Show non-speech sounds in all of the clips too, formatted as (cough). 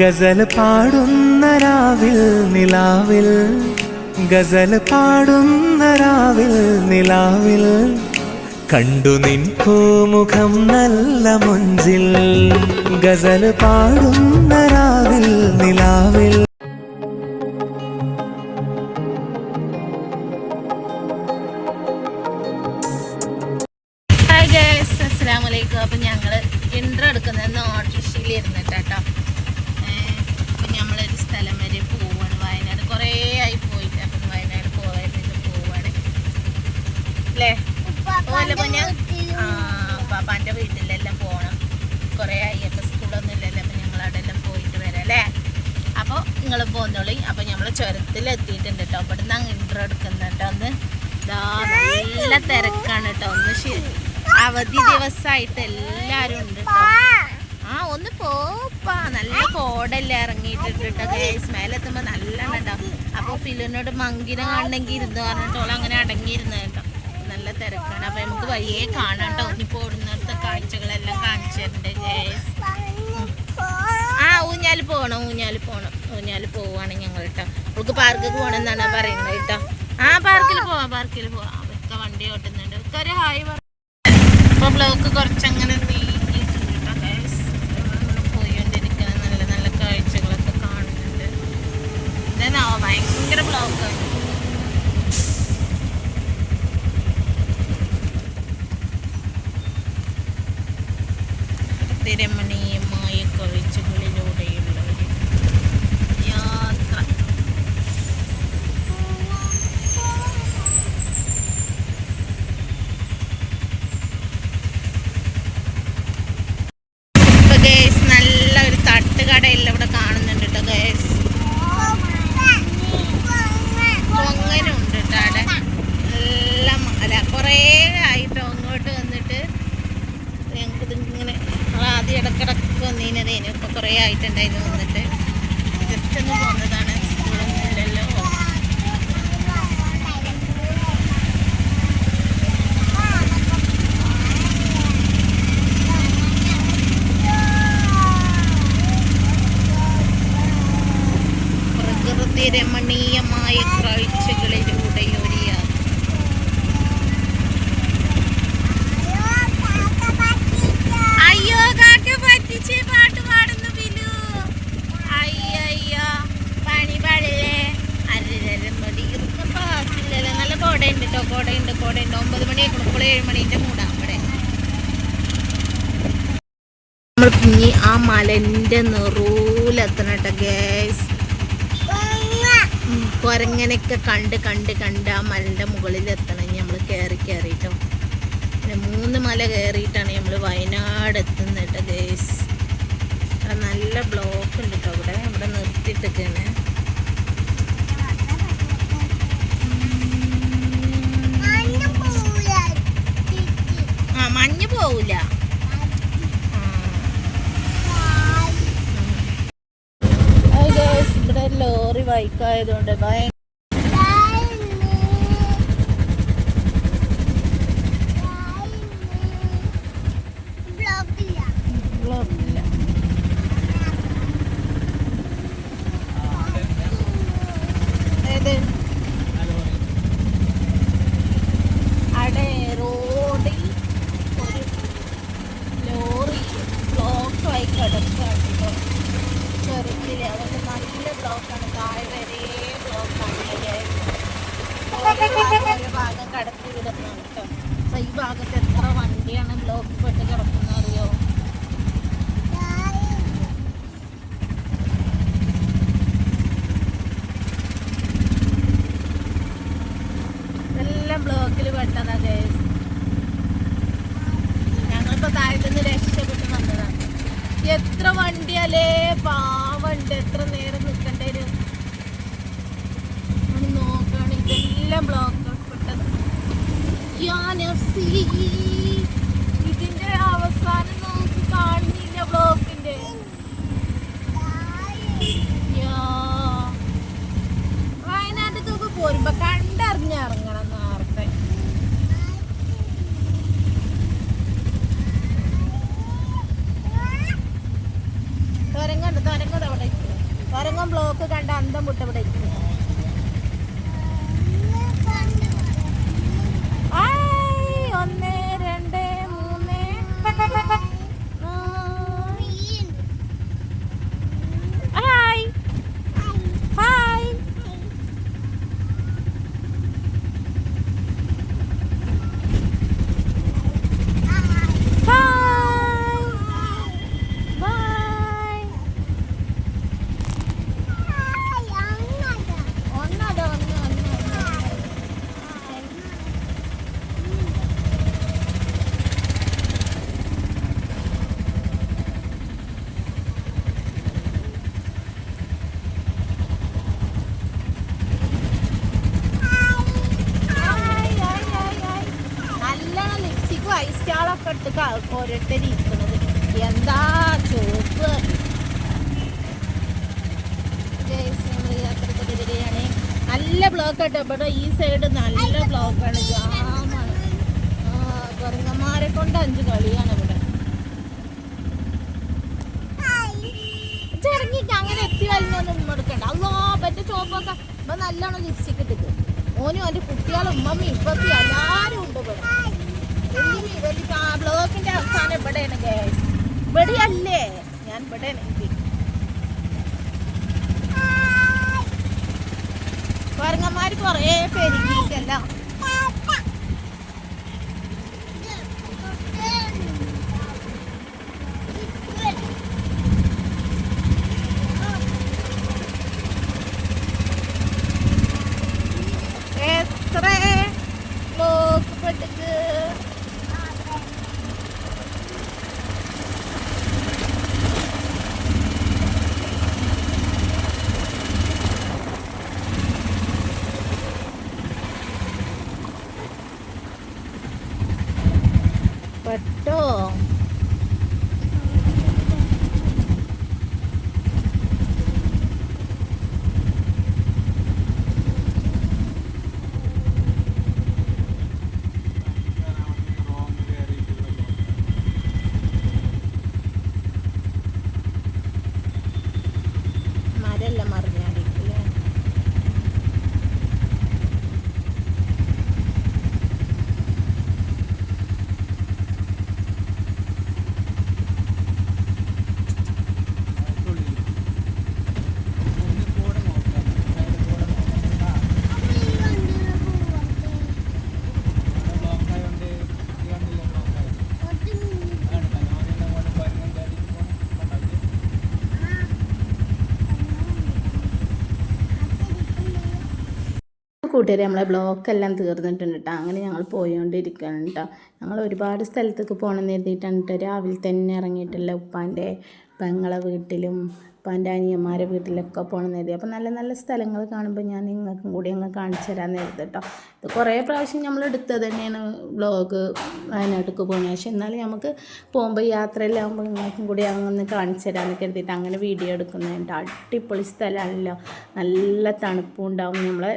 ഗസൽ പാടുന്ന രാവിൽ നിലാവിൽ. ഗസൽ പാടുന്ന രാവിൽ നിലാവിൽ. കണ്ടു നിൻ പൂമുഖം നല്ല മുഞ്ചിൽ ഗസൽ പാടുന്ന രാവിൽ നിലാവിൽ ഒന്ന് അവധി ദിവസമായിട്ട് എല്ലാരും ഉണ്ട് ആ ഒന്ന് പോപ്പാ നല്ല കോടല്ലേ ഇറങ്ങിയിട്ടുണ്ട് കേട്ടോ ഗേസ് നല്ല ഉണ്ടാവും അപ്പൊ ഫിലിനോട് മങ്കിനെ കാണണമെങ്കിൽ ഇരുന്ന് പറഞ്ഞിട്ടോളം അങ്ങനെ അടങ്ങിയിരുന്നു കേട്ടോ. നല്ല തിരക്കാണ്. അപ്പൊ നമുക്ക് വയ്യേ കാണാം കേട്ടോ. ഇനിയിപ്പോൾ ഓടുന്നിടത്തെ കാഴ്ചകളെല്ലാം കാണിച്ചിട്ടുണ്ട് ആ ഊഞ്ഞാൽ പോകണം ഊഞ്ഞാൽ പോകണം ഊഞ്ഞാൽ പോവാണ് ഞങ്ങൾ കേട്ടോ. അവൾക്ക് പാർക്കിൽ പോകണം എന്നാണ് പറയുന്നത് കേട്ടോ. ആ പാർക്കിൽ പോവാം പാർക്കിൽ പോവാം. അവർക്ക് വണ്ടി ഓട്ടുന്നുണ്ട്. ഒരു ഹായ് പറഞ്ഞു അപ്പോൾ ബ്ലോക്ക് കുറച്ചങ്ങനെ നീങ്ങിയിട്ടുണ്ട് പോയിക്കൊണ്ടിരിക്കുന്നത് നല്ല നല്ല കാഴ്ചകളൊക്കെ കാണുന്നുണ്ട്. ഇതെന്നാവോ ഭയങ്കര ബ്ലോക്കാണ് തിരമണീയമായ കാഴ്ചകളിലൂടെയുള്ള ഒരു യാത്ര ഇപ്പൊ ഗേസ് നല്ല ഒരു തട്ടുകടയില്ല ഇവിടെ കാണുന്നുണ്ട് കേട്ടോ ഗേസ് പൊങ്ങനുണ്ട് കേട്ടോ അവിടെ നല്ല മല കുറേ ആയിട്ടോ അങ്ങോട്ട് വന്നിട്ട് ഞങ്ങൾക്ക് ഇങ്ങനെ ഞങ്ങൾ ആദ്യം ഇടക്കിടക്ക് വന്നീനതേനു ഇപ്പൊ കുറേ ആയിട്ടുണ്ടായിരുന്നു വന്നിട്ട്. ജസ്റ്റ് ഒന്ന് പോകുന്നതാണ് സ്കൂളൊന്നും ഇല്ലല്ലോ പ്രകൃതി രമണീയമായ ഇനി ആ മലന്റെ നിറൂലെത്തണട്ടെ ഗേസ് കുരങ്ങനൊക്കെ കണ്ട് കണ്ട് കണ്ട് ആ മലന്റെ മുകളിൽ എത്തണം നമ്മൾ കയറി കയറിയിട്ടോ പിന്നെ മൂന്ന് മല കയറിയിട്ടാണ് നമ്മൾ വയനാട് എത്തുന്നത് ഗേസ് നല്ല ബ്ലോക്ക് ഉണ്ട് കേട്ടോ അവിടെ ഇവിടെ നിർത്തിയിട്ടൊക്കെയാണ് ആ മഞ്ഞ് പോവില്ല ഇവിടെ ലോറി ബൈക്കായതുകൊണ്ട് ഭയങ്കര ബ്ലോക്കില്ല ഏത് അവിടെ റോഡിൽ ഒരു ലോറി ബ്ലോക്കായി കിടക്കുകയാണ് കേട്ടോ ചെറുതിൽ അതുകൊണ്ട് നല്ല ബ്ലോക്കാണ് താഴെ വരെ ബ്ലോക്കാണ് (laughs) ഭാഗം കടത്തി വിടുന്നതാണ് അപ്പൊ ഈ ഭാഗത്ത് എത്ര വണ്ടിയാണ് ബ്ലോക്ക് പെട്ട് കിടക്കുന്നത്? ഇതിന്റെ ബ്ലോക്ക് ഇതിന്റെ അവസാനം നമുക്ക് കാണുന്നില്ല ബ്ലോക്കിന്റെ വയനാട്ടിലേക്ക് പോരുമ്പോ കണ്ടറിഞ്ഞിറങ്ങണം നേരത്തെ തുരങ്ങണ്ട് തുരങ്ങത് അവിടെ തുരങ്ങം ബ്ലോക്ക് കണ്ട അന്തം വിട്ട് ഇവിടെ ഇരിക്കുന്നു സ്റ്റാളൊക്കെ ഇട്ട് ക- ഓരോരുത്തർ ഇരിക്കുന്നത്. എന്താ ചോപ്പ്? തിരികെയാണ്. നല്ല ബ്ലോക്ക് ആട്ടോ. ഇവിടെ ഈ സൈഡ് നല്ല ബ്ലോക്കാണ് ജാമാണ്. കുരങ്ങന്മാരെ കൊണ്ട് അഞ്ച് കളിയാണ് ഇവിടെ. ഇറങ്ങിയിട്ട് അങ്ങനെ എത്തി വരുന്നൊന്നും ഉമ്മ എടുക്കണ്ട. അല്ലോ പറ്റ ചോപ്പൊക്കെ. ഇപ്പൊ നല്ലോണം ലിപ്സ്റ്റിക് ഇട്ടിട്ട്. ഓനും അവന്റെ കുട്ടികളും ഉമ്മമ്മയും ഇപ്പൊ എല്ലാരും ഉണ്ട് ഇവിടെ വലിയ വലിയ ആ ബ്ലോക്കിന്റെ അവസാനം ഇവിടെയാണ് ഗ്യാസ് ഇവിടെയല്ലേ? ഞാൻ ഇവിടെ കുറേ കൊറേ പെരുകിയിട്ടല്ലോ എത്ര ബ്ലോക്ക് പെട്ടിക്ക് പെട്ടോ മരെല്ലാം മറിഞ്ഞാടിക്കില്ലേ കൂട്ടുകാരെ നമ്മളെ ബ്ലോക്ക് എല്ലാം തീർന്നിട്ടുണ്ട് കേട്ടോ അങ്ങനെ ഞങ്ങൾ പോയിക്കൊണ്ടിരിക്കുകയാണ് കേട്ടോ ഞങ്ങൾ ഒരുപാട് സ്ഥലത്തേക്ക് പോകണമെന്ന് കരുതിയിട്ടാണ് കേട്ടോ രാവിലെ തന്നെ ഇറങ്ങിയിട്ടുള്ള ഉപ്പാന്റെ പെങ്ങളെ വീട്ടിലും ഉപ്പാന്റെ വീട്ടിലൊക്കെ പോകണം കരുതി. അപ്പോൾ നല്ല നല്ല സ്ഥലങ്ങൾ കാണുമ്പോൾ ഞാൻ നിങ്ങൾക്കും കൂടി അങ്ങ് കാണിച്ചു തരാൻ കരുതി കേട്ടോ ഇത് കുറേ പ്രാവശ്യം നമ്മൾ എടുത്തത് തന്നെയാണ് ബ്ലോഗ് വയനാട്ടിലേക്ക് പോകുന്നത് പക്ഷെ എന്നാലും നമുക്ക് പോകുമ്പോൾ യാത്രയിലാകുമ്പോൾ നിങ്ങൾക്കും കൂടി അങ്ങൊന്ന് കാണിച്ചു തരാമെന്ന് കരുതിയിട്ട് അങ്ങനെ വീഡിയോ എടുക്കുന്നുണ്ട് അടിപൊളി സ്ഥലമാണല്ലോ. നല്ല തണുപ്പും ഉണ്ടാവും. നമ്മളെ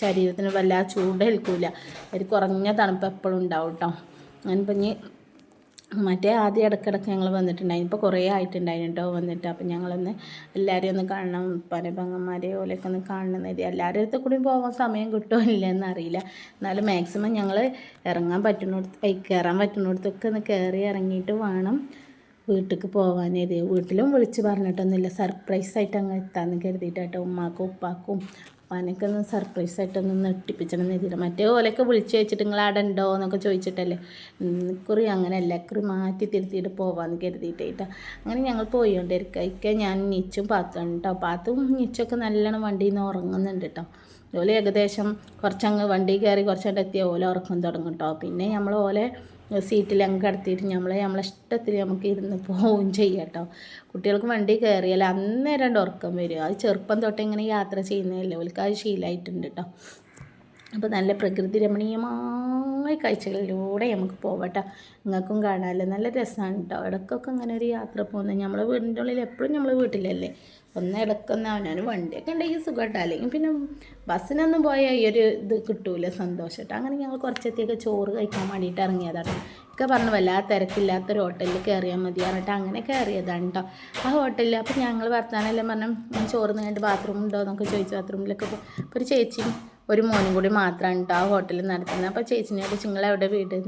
ശരീരത്തിന് വല്ലാതെ ചൂടേൽക്കൂല. ഒരു കുറഞ്ഞ തണുപ്പ് എപ്പോഴും ഉണ്ടാവും കേട്ടോ ഞാനിപ്പോൾ ഇനി മറ്റേ ആദ്യം ഇടയ്ക്കിടയ്ക്ക് ഞങ്ങൾ വന്നിട്ടുണ്ടായിരുന്നു ഇപ്പോൾ കുറേ ആയിട്ടുണ്ടായിരുന്നു കേട്ടോ വന്നിട്ട്. അപ്പം ഞങ്ങളൊന്ന് എല്ലാവരെയും ഒന്ന് കാണണം. പല പെങ്ങന്മാരെ ഓലൊക്കെ ഒന്ന് കാണണം എന്ന് എല്ലാവരുടെ അടുത്ത് കൂടി പോകാൻ സമയം കിട്ടുമോ ഇല്ലെന്ന് അറിയില്ല. എന്നാലും മാക്സിമം ഞങ്ങൾ ഇറങ്ങാൻ പറ്റുന്നിടത്ത് കയറാൻ പറ്റുന്നിടത്തൊക്കെ ഒന്ന് കയറി ഇറങ്ങിയിട്ട് വേണം വീട്ടിലേക്ക് പോകാനേത് വീട്ടിലും വിളിച്ച് പറഞ്ഞിട്ടൊന്നുമില്ല. സർപ്രൈസ് ആയിട്ട് അങ്ങ് എത്താമെന്ന് കരുതിയിട്ടോ ഉമ്മാക്കും ഉപ്പാക്കും ഉപ്പാനൊക്കെ ഒന്ന് സർപ്രൈസ് ആയിട്ടൊന്നും നെട്ടിപ്പിച്ചണം എന്ന് മറ്റേ ഓലൊക്കെ വിളിച്ചു വെച്ചിട്ട് നിങ്ങൾ അവിടെ ഉണ്ടോ? എന്നൊക്കെ ചോദിച്ചിട്ടല്ലേ. കുറി അങ്ങനെയല്ല ഇക്കുറി മാറ്റി തിരുത്തിയിട്ട് പോവാന്ന് കരുതിയിട്ടാ അങ്ങനെ ഞങ്ങൾ പോയിക്കൊണ്ടിരിക്കുക ഇക്ക ഞാൻ നിച്ചും പാത്തും കേട്ടോ പാത്തും നിച്ചൊക്കെ നല്ലോണം വണ്ടിയിൽ നിന്ന് ഉറങ്ങുന്നുണ്ട് കേട്ടോ ഓല ഏകദേശം കുറച്ചങ്ങ് വണ്ടി കയറി കുറച്ചങ്ങോട്ട് എത്തിയ ഓല ഉറക്കം തുടങ്ങും കേട്ടോ പിന്നെ നമ്മൾ ഓലെ സീറ്റിൽ അങ്ങ് കിടത്തിയിട്ട് നമ്മളെ നമ്മളെ ഇഷ്ടത്തിൽ നമുക്ക് ഇരുന്ന് പോവുകയും ചെയ്യാം കേട്ടോ കുട്ടികൾക്ക് വണ്ടി കയറിയാൽ അന്നേരം ഉറക്കം വരും. അത് ചെറുപ്പം തൊട്ട് ഇങ്ങനെ യാത്ര ചെയ്യുന്നതല്ലേ. ഓൽക്ക് അത് ശീലമായിട്ടുണ്ട് കേട്ടോ അപ്പോൾ നല്ല പ്രകൃതി രമണീയമായ കാഴ്ചകളിലൂടെ നമുക്ക് പോവട്ടെ നിങ്ങൾക്കും കാണാമല്ലോ നല്ല രസമാണ് കേട്ടോ ഇടയ്ക്കൊക്കെ ഇങ്ങനെ ഒരു യാത്ര പോകുന്നത്. നമ്മളെ വീടിന്റെ ഉള്ളിൽ എപ്പോഴും നമ്മൾ വീട്ടിലല്ലേ. ഒന്ന് ഇളക്കുന്ന അവനവന് വണ്ടിയൊക്കെ ഉണ്ടെങ്കിൽ സുഖമായിട്ട്. അല്ലെങ്കിൽ പിന്നെ ബസ്സിനൊന്നും പോയാൽ ഈ ഒരു ഇത് കിട്ടൂല സന്തോഷം കേട്ടോ അങ്ങനെ ഞങ്ങൾ കുറച്ചത്തേക്ക് ചോറ് കഴിക്കാൻ വേണ്ടിയിട്ട് ഇറങ്ങിയതാണ്. ഒക്കെ പറഞ്ഞു വല്ലാതെ തിരക്കില്ലാത്തൊരു ഹോട്ടലിൽ കയറിയാൽ മതി പറഞ്ഞിട്ട് അങ്ങനെ കയറിയതാണ് കേട്ടോ ആ ഹോട്ടലിൽ അപ്പോൾ ഞങ്ങൾ വർത്താനെല്ലാം പറഞ്ഞു ചോറ് നിന്നിട്ട് ബാത്റൂം ഉണ്ടോ? എന്നൊക്കെ ചോദിച്ചു ബാത്റൂമിലൊക്കെ അപ്പോൾ ഒരു ചേച്ചിയും ഒരു മോനും കൂടി മാത്രമാണ് കേട്ടോ ആ ഹോട്ടലിൽ നടത്തുന്നത്. അപ്പോൾ ചേച്ചിനെ കുറിച്ച് നിങ്ങളെവിടെ വീട്?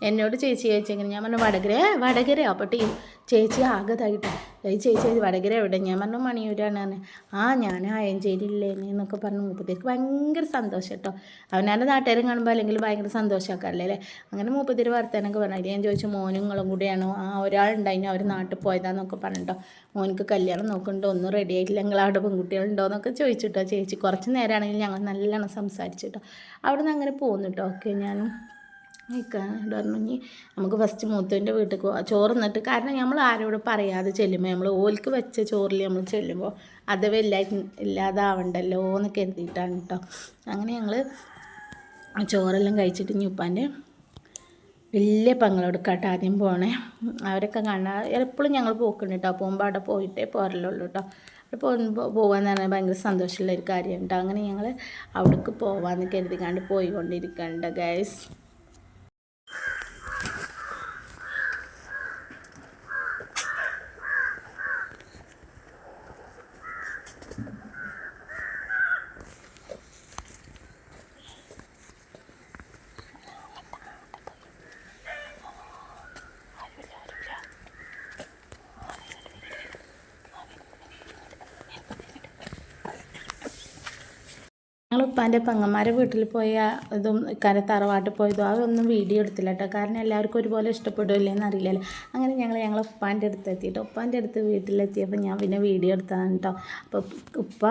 എന്നോട് ചേച്ചി ചേച്ചി എങ്ങനെ ഞാൻ പറഞ്ഞു വടകര "ഏ, വടകര അപ്പോൾ ടീം ചേച്ചി ആകതായിട്ട് ചേച്ചി വടകര എവിടെ ഞാൻ പറഞ്ഞു മണിയൂരാണ് പറഞ്ഞു ആ ഞാൻ ആയഞ്ചേരിയില്ലേ എന്നൊക്കെ പറഞ്ഞു. മൂപ്പത്തിക്ക് ഭയങ്കര സന്തോഷം കേട്ടോ. അവനാന്റെ നാട്ടുകാരും കാണുമ്പോൾ അല്ലെങ്കിൽ ഭയങ്കര സന്തോഷമാക്കാറില്ലേ അല്ലേ? അങ്ങനെ മൂപ്പത്തിരി വർത്തനൊക്കെ പറഞ്ഞു. ഞാൻ ചോദിച്ചു മോനുങ്ങളും കൂടെയാണോ? ആ ഒരാളുണ്ടായിരുന്നു അവർ നാട്ടിൽ പോയതാന്നൊക്കെ പറഞ്ഞിട്ടോ മോനിക്ക് കല്യാണം നോക്കുന്നുണ്ടോ. ഒന്നും റെഡി ആയിട്ടില്ല. നിങ്ങൾ അവിടെ പെൺകുട്ടികളുണ്ടോ എന്നൊക്കെ ചോദിച്ചിട്ടോ ചേച്ചി. കുറച്ച് നേരമാണെങ്കിൽ ഞങ്ങൾ നല്ലോണം സംസാരിച്ചിട്ടോ അവിടെ നിന്ന് അങ്ങനെ പോന്നു കേട്ടോ. ഓക്കെ ഞാനും നിൽക്കാൻ നമുക്ക് ഫസ്റ്റ് മൂത്തവന്റെ വീട്ടിൽ പോവാം ചോറ് നിന്നിട്ട് കാരണം നമ്മൾ ആരോട് പറയാതെ ചെല്ലുമ്പോൾ നമ്മൾ ഓൽക്ക് വെച്ച ചോറിൽ നമ്മൾ ചെല്ലുമ്പോൾ അത് വല്ല ഇല്ലാതാവണ്ടല്ലോ എന്ന് കരുതിയിട്ടാണ് കേട്ടോ അങ്ങനെ ഞങ്ങൾ ചോറെല്ലാം കഴിച്ചിട്ട് ഇനി ഉപ്പാന്റെ വലിയ പങ്ങളെടുക്കാട്ടോ ആദ്യം പോണേ. അവരൊക്കെ കാണാൻ എപ്പോഴും ഞങ്ങൾ പോക്കുണ്ട് കേട്ടോ പോകുമ്പോൾ അവിടെ പോയിട്ടേ പോരലുള്ളൂ കേട്ടോ അവിടെ പോകുമ്പോൾ പോകാമെന്ന് പറഞ്ഞാൽ ഭയങ്കര സന്തോഷമുള്ള ഒരു കാര്യം കേട്ടോ അങ്ങനെ ഞങ്ങൾ അവിടേക്ക് പോകാമെന്ന് കരുതിക്കാണ്ട് പോയിക്കൊണ്ടിരിക്കണ്ട ഗൈസ് ഞങ്ങൾ ഉപ്പാന്റെ പെങ്ങന്മാരെ വീട്ടിൽ പോയ ഇതും ഇക്കാരെ തറവാട്ടിൽ പോയതും അതൊന്നും വീഡിയോ എടുത്തില്ല കേട്ടോ. കാരണം എല്ലാവർക്കും ഒരുപോലെ ഇഷ്ടപ്പെടുമല്ലേന്ന് അറിയില്ലല്ലോ. അങ്ങനെ ഞങ്ങൾ ഞങ്ങൾ ഉപ്പാന്റെ അടുത്ത് എത്തിയിട്ട് ഉപ്പാന്റെ അടുത്ത് വീട്ടിലെത്തിയപ്പോൾ ഞാൻ പിന്നെ വീഡിയോ എടുത്തതാണ് കേട്ടോ. അപ്പോൾ ഉപ്പ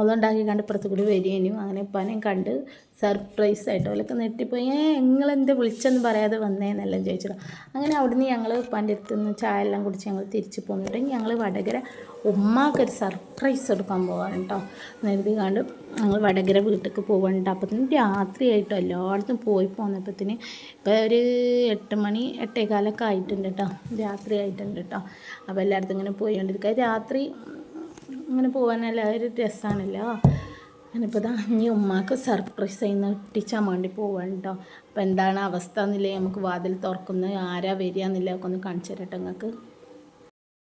ഒന്നുണ്ടാക്കി കണ്ട് ഇപ്പുറത്ത് കൂടി വരികയും അങ്ങനെ ഉപ്പാനെയും കണ്ട് സർപ്രൈസ് ആയിട്ട് ഓലൊക്കെ നെട്ടിപ്പോയി ഏ നിങ്ങളെന്ത് വിളിച്ചെന്ന് പറയാതെ വന്നേന്നെല്ലാം? ചോദിച്ചിട്ട്. അങ്ങനെ അവിടുന്ന് ഞങ്ങൾ ഉപ്പാന്റെ നിന്ന് ചായ എല്ലാം കുടിച്ച് ഞങ്ങൾ തിരിച്ചു പോന്നിട്ട് ഞങ്ങൾ വടകര ഉമ്മാക്കൊരു സർപ്രൈസ് എടുക്കാൻ പോവാണ് കേട്ടോ നേരത്തെ കണ്ട് ഞങ്ങൾ വടകര വീട്ടിലേക്ക് പോകണ്ട അപ്പത്തിന് രാത്രിയായിട്ടോ എല്ലായിടത്തും പോയി പോന്നപ്പത്തിന് ഇപ്പോൾ ഒരു എട്ട് മണി എട്ടേകാലൊക്കെ ആയിട്ടുണ്ട് കേട്ടോ രാത്രി ആയിട്ടുണ്ട് കേട്ടോ അപ്പോൾ എല്ലായിടത്തും ഇങ്ങനെ പോയിക്കൊണ്ടിരിക്കുക രാത്രി ഇങ്ങനെ പോകാനല്ല ഒരു രസമാണല്ലോ ഞാനിപ്പോൾ ഇതാ ഇനി ഉമ്മാക്ക് സർപ്രൈസ് ചെയ്യുന്ന ഒട്ടിച്ചാൻ വേണ്ടി പോവാണ് കേട്ടോ അപ്പോൾ എന്താണ് അവസ്ഥ എന്നില്ലേ? നമുക്ക് വാതിൽ തുറക്കുന്ന. ആരാ വരിക എന്നില്ല? ഒക്കെ ഒന്ന് കാണിച്ചു തരട്ടെ നിങ്ങൾക്ക്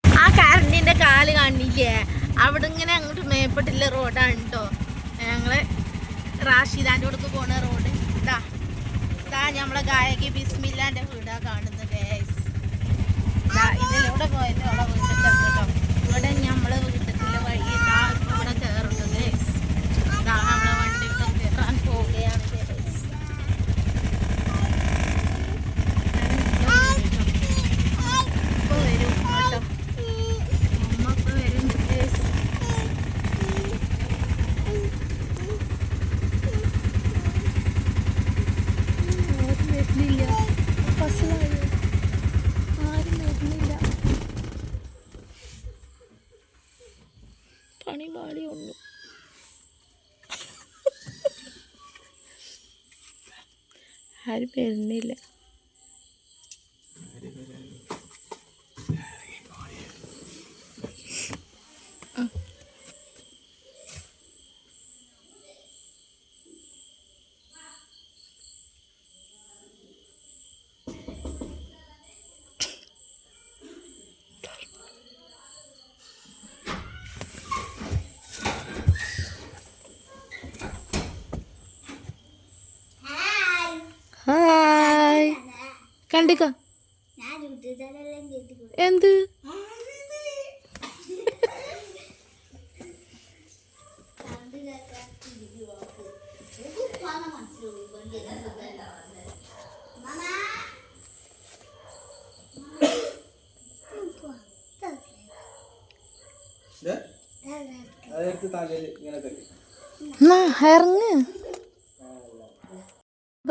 ആ കറണ്ടിന്റെ കാൽ കാണിക്കേ അവിടെ ഇങ്ങനെ അങ്ങോട്ട് മേപ്പെട്ടില്ല റോഡാണ് കേട്ടോ ഞങ്ങൾ റാഷിദാന്റെ അടുത്ത് പോണ റോഡ്. ഇതാ ഇതാ നമ്മളെ ഗായകി ബിസ്മില്ലാന്റെ വീടാ കാണുന്നത് ഇതിലൂടെ പോയത് അവിടെ വീട്ടിൽ ഇവിടെ നമ്മളെ വീട്ടിലെ വഴി ഇതാ Nah, I'm not. ആരും വരുന്നില്ല. ಬಿಗ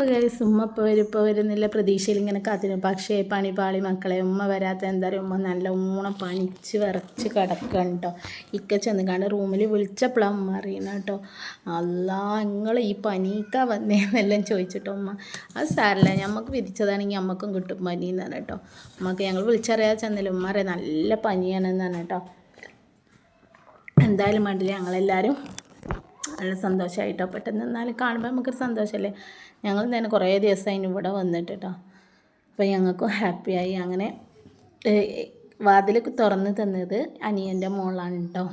അപ്പോൾ കയറി ഉമ്മ ഇപ്പോൾ വരും ഇപ്പോൾ വരുന്നില്ല പ്രതീക്ഷയിൽ ഇങ്ങനെ കാത്തിരുന്നു പക്ഷേ പണി പാളി മക്കളെ ഉമ്മ വരാത്ത എന്താ പറയുക ഉമ്മ നല്ല ഊണം പണിച്ച് വിറച്ച് കിടക്കണം കേട്ടോ ഇക്ക ചെന്ന് കണ്ട് റൂമിൽ വിളിച്ചപ്പോഴാണ് ഉമ്മ അറിയണം കേട്ടോ അല്ലാ നിങ്ങൾ ഈ പനിക്കാ വന്നേന്നെല്ലാം ചോദിച്ചിട്ടോ ഉമ്മ. അത് സാരല്ല നമുക്ക് വിധിച്ചതാണെങ്കിൽ നമുക്കും കിട്ടും പനി എന്നാണ് കേട്ടോ ഉമ്മക്ക് ഞങ്ങൾ വിളിച്ചറിയാതെ ചെന്നില്ല ഉമ്മ അറിയാം നല്ല പനിയാണെന്നാണ് കേട്ടോ എന്തായാലും വേണ്ടില്ല ഞങ്ങളെല്ലാവരും നല്ല സന്തോഷമായിട്ടോ പെട്ടെന്ന് എന്നാലും കാണുമ്പോൾ നമുക്കൊരു സന്തോഷമല്ലേ ഞങ്ങൾ തന്നെ കുറേ ദിവസമായി ഇവിടെ വന്നിട്ട് കേട്ടോ അപ്പോൾ ഞങ്ങൾക്കും ഹാപ്പിയായി. അങ്ങനെ വാതിൽ തുറന്ന് തന്നത് അനിയന്റെ മോളാണ് കേട്ടോ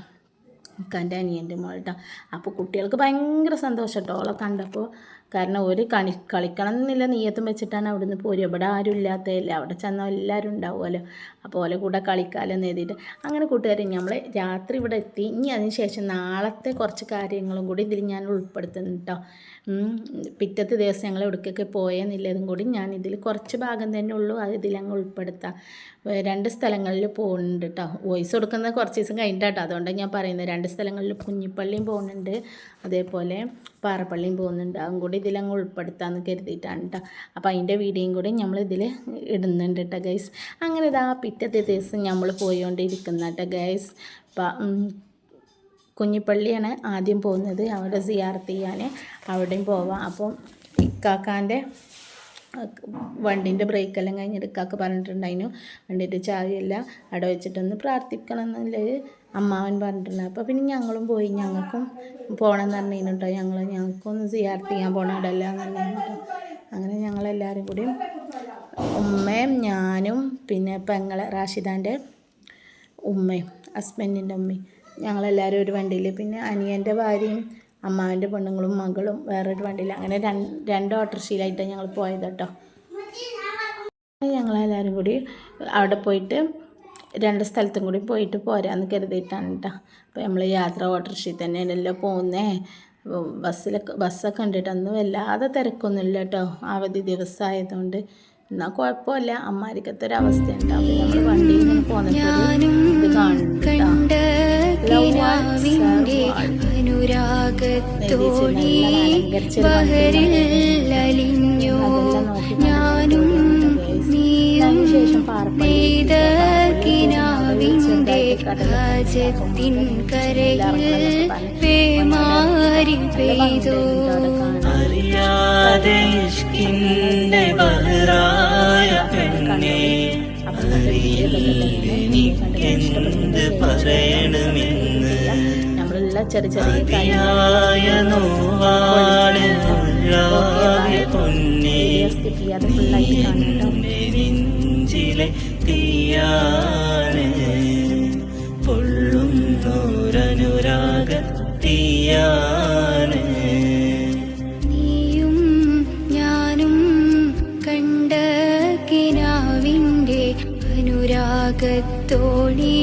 ഇക്കാന്റെ അനിയന്റെ മോൾ കേട്ടോ അപ്പോൾ കുട്ടികൾക്ക് ഭയങ്കര സന്തോഷം കേട്ടോ ഓളെ കണ്ടപ്പോൾ കാരണം ഒരു കളി കളിക്കണം എന്നില്ല നീയത്തും വെച്ചിട്ടാണ് അവിടെ നിന്ന് പോരും ഇവിടെ ആരും ഇല്ലാത്തതല്ലേ. അവിടെ ചെന്നാൽ എല്ലാവരും ഉണ്ടാവുമല്ലോ. അപ്പോൾ ഓലെ കൂടെ കളിക്കാലെന്ന് എഴുതിയിട്ട്. അങ്ങനെ കൂട്ടുകാരെ നമ്മൾ രാത്രി ഇവിടെ എത്തി. ഇനി അതിന് ശേഷം നാളത്തെ കുറച്ച് കാര്യങ്ങളും കൂടി ഇതിൽ ഞാൻ ഉൾപ്പെടുത്തുന്നു കേട്ടോ. പിറ്റത്തെ ദിവസം ഞങ്ങൾ എവിടേക്കൊക്കെ പോയെന്നുള്ളതും കൂടി ഞാൻ ഇതിൽ കുറച്ച് ഭാഗം തന്നെ ഉള്ളൂ. അത് ഇതിലങ്ങ് ഉൾപ്പെടുത്താം. രണ്ട് സ്ഥലങ്ങളിൽ പോകുന്നുണ്ട് കേട്ടോ വോയിസ് കൊടുക്കുന്നത് കുറച്ച് ദിവസം കഴിഞ്ഞിട്ടാട്ടോ അതുകൊണ്ട് ഞാൻ പറയുന്നത്. രണ്ട് സ്ഥലങ്ങളിൽ കുഞ്ഞിപ്പള്ളിയും പോകുന്നുണ്ട്. അതേപോലെ പാറപ്പള്ളിയും പോകുന്നുണ്ട്. അതും കൂടി ഇതിലങ്ങ് ഉൾപ്പെടുത്താമെന്ന് കരുതിയിട്ടാണ് കേട്ടോ അപ്പോൾ അതിന്റെ വീഡിയോയും കൂടി നമ്മൾ ഇതിൽ ഇടുന്നുണ്ട് കേട്ടോ ഗൈസ് അങ്ങനെ ഇതാ പിറ്റത്തെ ദിവസം നമ്മൾ പോയിക്കൊണ്ടിരിക്കുന്ന കേട്ടോ ഗൈസ് കുഞ്ഞിപ്പള്ളിയാണ് ആദ്യം പോകുന്നത്. അവിടെ സിയാർത്ത് ചെയ്യാൻ. അവിടെയും പോവാം. അപ്പം ഇക്കാക്കാന്റെ വണ്ടീന്റെ ബ്രേക്കെല്ലാം കഴിഞ്ഞിട്ട് ഇക്കാക്ക് പറഞ്ഞിട്ടുണ്ടായിരുന്നു വണ്ടിയുടെ ചാവിയല്ല അവിടെ വെച്ചിട്ടൊന്ന് പ്രാർത്ഥിക്കണം എന്നുള്ളത് അമ്മാവൻ പറഞ്ഞിട്ടുണ്ട് അപ്പോൾ പിന്നെ ഞങ്ങളും പോയി ഞങ്ങൾക്കും പോകണം എന്ന് പറഞ്ഞിരുന്നു കേട്ടോ. ഞങ്ങൾ ഞങ്ങൾക്കൊന്ന് സിയാർത്ത് ചെയ്യാൻ പോകണം അവിടെ എല്ലാം പറഞ്ഞു കേട്ടോ. അങ്ങനെ ഞങ്ങളെല്ലാവരും കൂടി ഉമ്മയും ഞാനും പിന്നെ പെങ്ങളെ റാഷിദാന്റെ ഉമ്മയും ഹസ്ബൻഡിന്റെ ഉമ്മയും ഞങ്ങളെല്ലാവരും ഒരു വണ്ടിയിൽ. പിന്നെ അനിയന്റെ ഭാര്യയും അമ്മാവന്റെ പെണ്ണുങ്ങളും മകളും വേറൊരു വണ്ടിയിൽ അങ്ങനെ രണ്ട് ഓട്ടോറിക്ഷയിലായിട്ടാണ് ഞങ്ങൾ പോയത് കേട്ടോ. ഞങ്ങളെല്ലാവരും കൂടി അവിടെ പോയിട്ട് രണ്ട് സ്ഥലത്തും കൂടി പോയിട്ട് പോരാന്ന് കരുതിയിട്ടാണ് കേട്ടോ. അപ്പോൾ നമ്മൾ യാത്ര ഓട്ടോറിക്ഷയിൽ തന്നെയാണല്ലോ പോകുന്നേ ബസ്സിലൊക്കെ ബസ്സൊക്കെ കണ്ടിട്ടൊന്നും വല്ലാതെ തിരക്കൊന്നുമില്ല കേട്ടോ. അവധി ദിവസമായതുകൊണ്ട് എന്നാൽ കുഴപ്പമില്ല. അമ്മാരിക്കത്തെ ഒരു അവസ്ഥ ഉണ്ടാവും നമ്മൾ വണ്ടിയിൽ പോന്നിട്ട് ഇത് കാണുന്നുണ്ട് അനുരാഗത്തോടി ബഹരിൽ അലിഞ്ഞോ ഞാനും നീയും നെയ്ത കിനാവിന്റെ രാജത്തിൻ കരയിൽ പേമാരി പെയ്തോ. അറിയാതെ ഇഷ്കിന്റെ ബഹറായ പെണ്ണെ എനിക്കെന്ത് പറയണമെന്ന്. നമ്മളുള്ള ചെറിയ ചെറിയ കാര്യങ്ങൾ. സ്കിപ്പ് ചെയ്യാതെ ഫുള്ളായിട്ട് തീയാണ് നീയും ഞാനും കണ്ട കിനാവിന്റെ അനുരാഗത്തോളി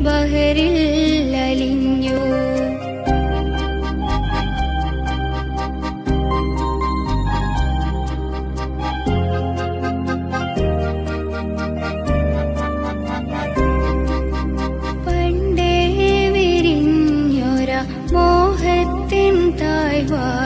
ബഹരിൽ I was.